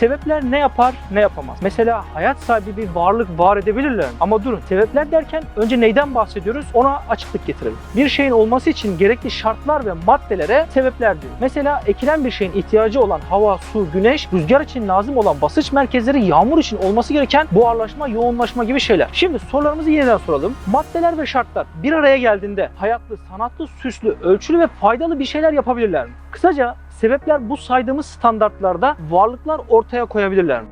Sebepler ne yapar ne yapamaz. Mesela hayat sahibi bir varlık var edebilirler. Ama durun sebepler derken önce neyden bahsediyoruz ona açıklık getirelim. Bir şeyin olması için gerekli şartlar ve maddelere sebepler diyor. Mesela ekilen bir şeyin ihtiyacı olan hava, su, güneş, rüzgar için lazım olan basınç merkezleri, yağmur için olması gereken buharlaşma, yoğunlaşma gibi şeyler. Şimdi sorularımızı yeniden soralım. Maddeler ve şartlar bir araya geldiğinde hayatlı, sanatlı, süslü, ölçülü ve faydalı bir şeyler yapabilirler mi? Kısaca sebepler bu saydığımız standartlarda varlıklar ortaya koyabilirler mi?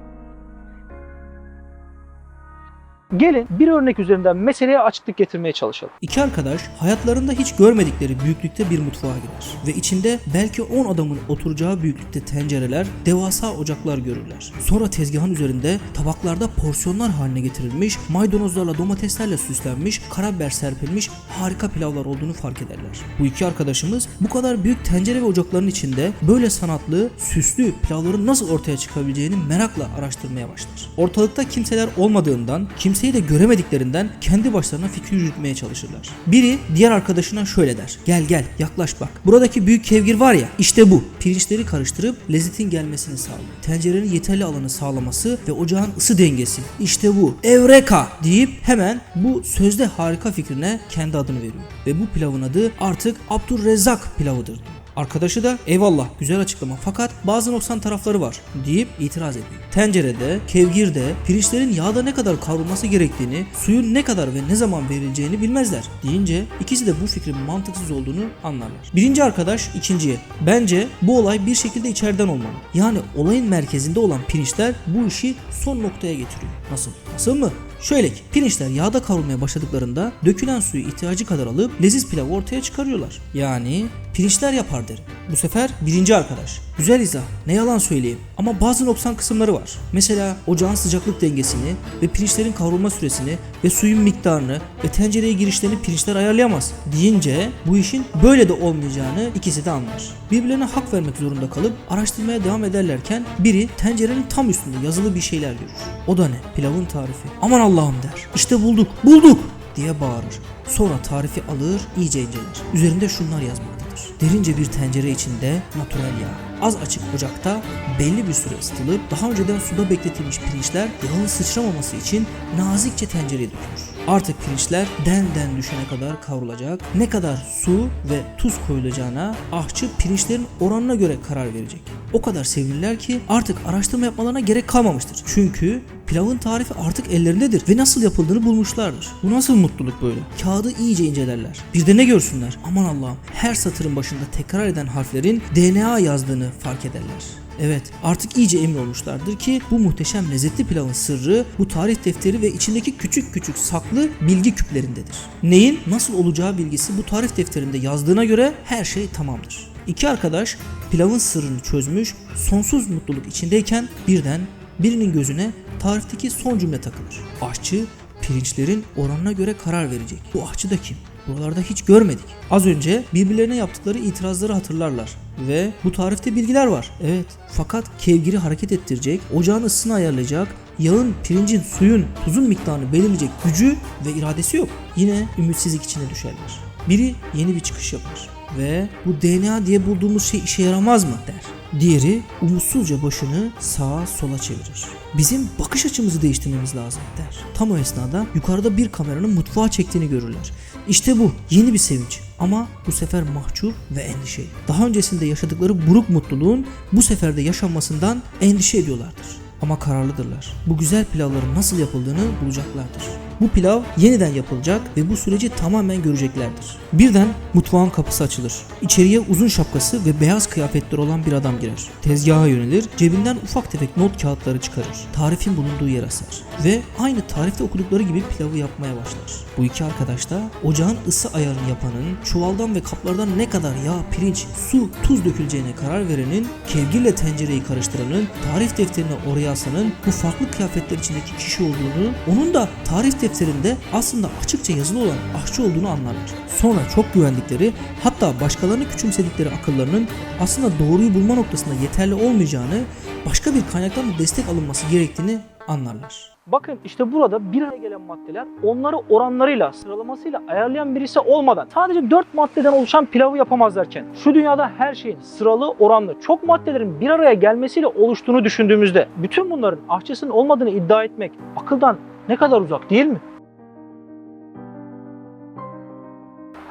Gelin bir örnek üzerinden meseleye açıklık getirmeye çalışalım. İki arkadaş hayatlarında hiç görmedikleri büyüklükte bir mutfağa girer ve içinde belki 10 adamın oturacağı büyüklükte tencereler, devasa ocaklar görürler. Sonra tezgahın üzerinde tabaklarda porsiyonlar haline getirilmiş, maydanozlarla domateslerle süslenmiş, karabiber serpilmiş harika pilavlar olduğunu fark ederler. Bu iki arkadaşımız bu kadar büyük tencere ve ocakların içinde böyle sanatlı, süslü pilavların nasıl ortaya çıkabileceğini merakla araştırmaya başlar. Ortalıkta kimseler olmadığından, kimseyi de göremediklerinden kendi başlarına fikir yürütmeye çalışırlar. Biri diğer arkadaşına şöyle der. Gel gel yaklaş bak. Buradaki büyük kevgir var ya işte bu. Pirinçleri karıştırıp lezzetin gelmesini sağlıyor. Tencerenin yeterli alanı sağlaması ve ocağın ısı dengesi. İşte bu. Evreka deyip hemen bu sözde harika fikrine kendi adını veriyor. Ve bu pilavın adı artık Abdurrezzak pilavıdır. Arkadaşı da eyvallah güzel açıklama fakat bazı noksan tarafları var deyip itiraz ediyor. Tencerede, kevgirde, pirinçlerin yağda ne kadar kavrulması gerektiğini, suyun ne kadar ve ne zaman verileceğini bilmezler deyince ikisi de bu fikrin mantıksız olduğunu anlarlar. Birinci arkadaş ikinciye bence bu olay bir şekilde içeriden olmalı. Yani olayın merkezinde olan pirinçler bu işi son noktaya getiriyor. Nasıl? Nasıl mı? Şöyle ki pirinçler yağda kavrulmaya başladıklarında dökülen suyu ihtiyacı kadar alıp leziz pilavı ortaya çıkarıyorlar. Yani pirinçler yapar derim. Bu sefer birinci arkadaş. Güzel izah. Ne yalan söyleyeyim. Ama bazı noksan kısımları var. Mesela ocağın sıcaklık dengesini ve pirinçlerin kavrulma süresini ve suyun miktarını ve tencereye girişlerini pirinçler ayarlayamaz deyince bu işin böyle de olmayacağını ikisi de anlar. Birbirlerine hak vermek zorunda kalıp araştırmaya devam ederlerken biri tencerenin tam üstünde yazılı bir şeyler görür. O da ne? Pilavın tarifi. Aman Allah'ım der. İşte bulduk, bulduk diye bağırır. Sonra tarifi alır, iyice inceler. Üzerinde şunlar yazmaktadır. Derince bir tencere içinde natürel yağ. Az açık ocakta belli bir süre ısıtılıp daha önceden suda bekletilmiş pirinçler yağın sıçramaması için nazikçe tencereye dökülür. Artık pirinçler den den düşene kadar kavrulacak. Ne kadar su ve tuz koyulacağına ahçı pirinçlerin oranına göre karar verecek. O kadar sevilirler ki artık araştırma yapmalarına gerek kalmamıştır. Çünkü pilavın tarifi artık ellerindedir ve nasıl yapıldığını bulmuşlardır. Bu nasıl mutluluk böyle? Kağıdı iyice incelerler. Bir de ne görsünler? Aman Allah'ım her satırın başında tekrar eden harflerin DNA yazdığını fark ederler. Evet artık iyice emin olmuşlardır ki bu muhteşem lezzetli pilavın sırrı bu tarih defteri ve içindeki küçük küçük saklı bilgi küplerindedir. Neyin nasıl olacağı bilgisi bu tarih defterinde yazdığına göre her şey tamamdır. İki arkadaş pilavın sırrını çözmüş, sonsuz mutluluk içindeyken birden birinin gözüne tarifteki son cümle takılır. Aşçı pirinçlerin oranına göre karar verecek. Bu aşçı da kim? Buralarda hiç görmedik. Az önce birbirlerine yaptıkları itirazları hatırlarlar. Ve bu tarifte bilgiler var. Evet. Fakat kevgiri hareket ettirecek, ocağın ısısını ayarlayacak, yağın, pirincin, suyun, tuzun miktarını belirleyecek gücü ve iradesi yok. Yine ümitsizlik içine düşerler. Biri yeni bir çıkış yapar ve bu DNA diye bulduğumuz şey işe yaramaz mı der. Diğeri umutsuzca başını sağa sola çevirir. Bizim bakış açımızı değiştirmemiz lazım der. Tam o esnada yukarıda bir kameranın mutfağa çektiğini görürler. İşte bu yeni bir sevinç ama bu sefer mahcup ve endişe. Daha öncesinde yaşadıkları buruk mutluluğun bu sefer de yaşanmasından endişe ediyorlardır. Ama kararlıdırlar. Bu güzel pilavların nasıl yapıldığını bulacaklardır. Bu pilav yeniden yapılacak ve bu süreci tamamen göreceklerdir. Birden mutfağın kapısı açılır. İçeriye uzun şapkası ve beyaz kıyafetler olan bir adam girer. Tezgaha yönelir, cebinden ufak tefek not kağıtları çıkarır. Tarifin bulunduğu yer asar. Ve aynı tarifte okudukları gibi pilavı yapmaya başlar. Bu iki arkadaş da ocağın ısı ayarını yapanın, çuvaldan ve kaplardan ne kadar yağ, pirinç, su, tuz döküleceğine karar verenin, kevgirle tencereyi karıştıranın, tarif defterine oraya asanın bu farklı kıyafetler içindeki kişi olduğunu, onun da tarif defterinde aslında açıkça yazılı olan aşçı olduğunu anlarlar. Sonra çok güvendikleri hatta başkalarını küçümsedikleri akıllarının aslında doğruyu bulma noktasında yeterli olmayacağını, başka bir kaynaktan destek alınması gerektiğini anlarlar. Bakın işte burada bir araya gelen maddeler onları oranlarıyla, sıralamasıyla ayarlayan birisi olmadan sadece 4 maddeden oluşan pilavı yapamazlarken şu dünyada her şeyin sıralı, oranlı, çok maddelerin bir araya gelmesiyle oluştuğunu düşündüğümüzde bütün bunların ahçısının olmadığını iddia etmek akıldan ne kadar uzak değil mi?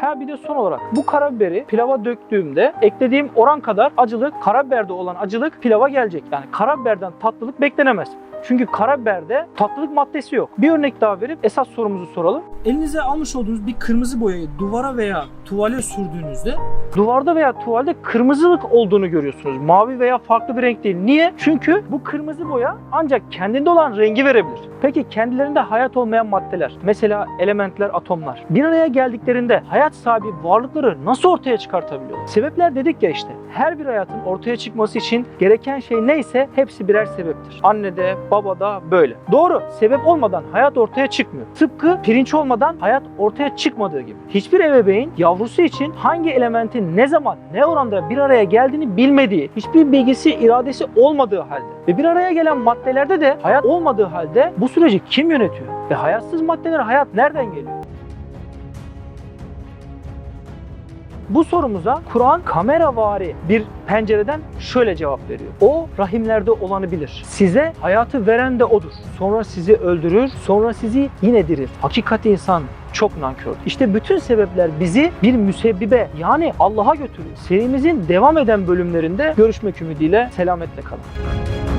Ha bir de son olarak bu karabiberi pilava döktüğümde eklediğim oran kadar acılık, karabiberde olan acılık pilava gelecek. Yani karabiberden tatlılık beklenemez. Çünkü karabiberde tatlılık maddesi yok. Bir örnek daha verip esas sorumuzu soralım. Elinize almış olduğunuz bir kırmızı boyayı duvara veya tuvale sürdüğünüzde Duvarda veya tuvalde kırmızılık olduğunu görüyorsunuz. Mavi veya farklı bir renk değil. Niye? Çünkü bu kırmızı boya ancak kendinde olan rengi verebilir. Peki kendilerinde hayat olmayan maddeler, mesela elementler, atomlar bir araya geldiklerinde hayat sahibi varlıkları nasıl ortaya çıkartabiliyorlar? Sebepler dedik ya işte. Her bir hayatın ortaya çıkması için gereken şey neyse hepsi birer sebeptir. Annede, babada böyle. Doğru. Sebep olmadan hayat ortaya çıkmıyor. Tıpkı pirinç olmadan hayat ortaya çıkmadığı gibi. Hiçbir ebeveyn yavrusu için hangi elementin ne zaman, ne oranda bir araya geldiğini bilmediği, hiçbir bilgisi, iradesi olmadığı halde ve bir araya gelen maddelerde de hayat olmadığı halde bu süreci kim yönetiyor? Ve hayatsız maddeler hayat nereden geliyor? Bu sorumuza Kur'an kameravari bir pencereden şöyle cevap veriyor. O rahimlerde olanı bilir. Size hayatı veren de odur. Sonra sizi öldürür, sonra sizi yine dirir. Hakikat insan çok nankördür. İşte bütün sebepler bizi bir müsebbibe yani Allah'a götürüyor. Serimizin devam eden bölümlerinde görüşmek ümidiyle selametle kalın.